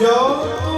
João.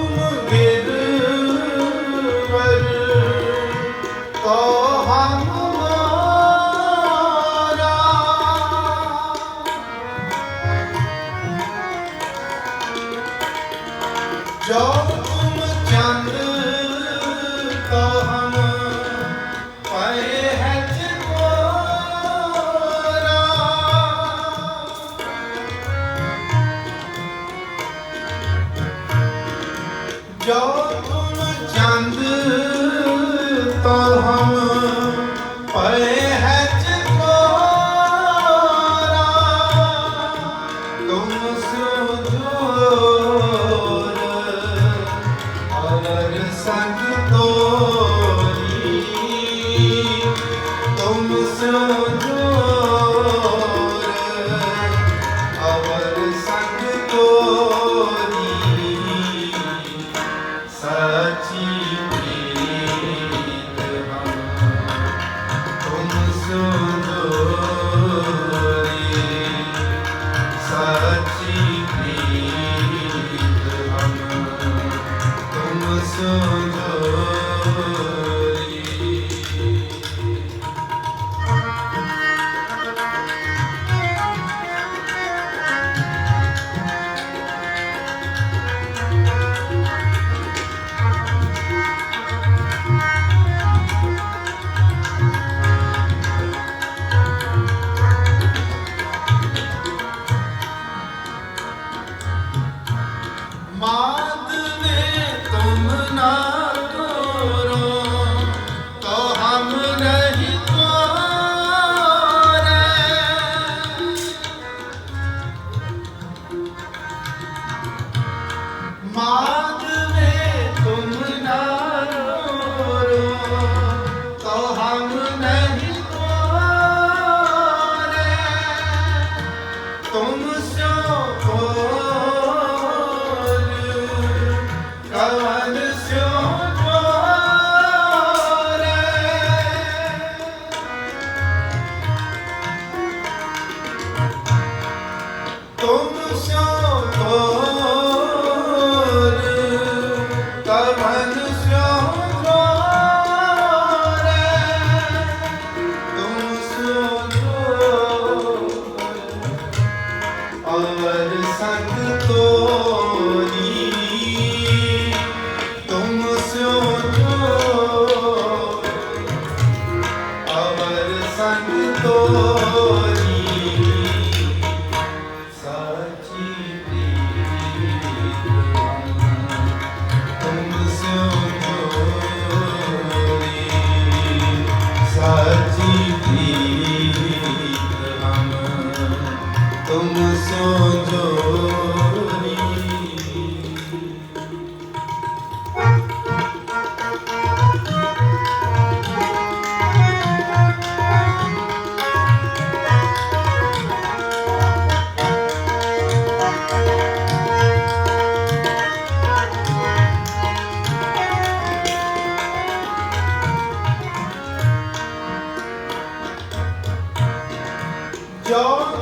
Como sou oh. 九。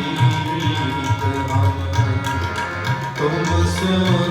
to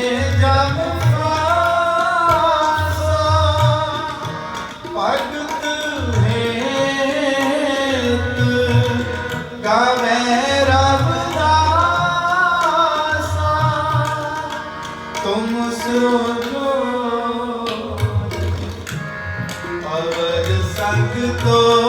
ਸੰਗ ਤੋ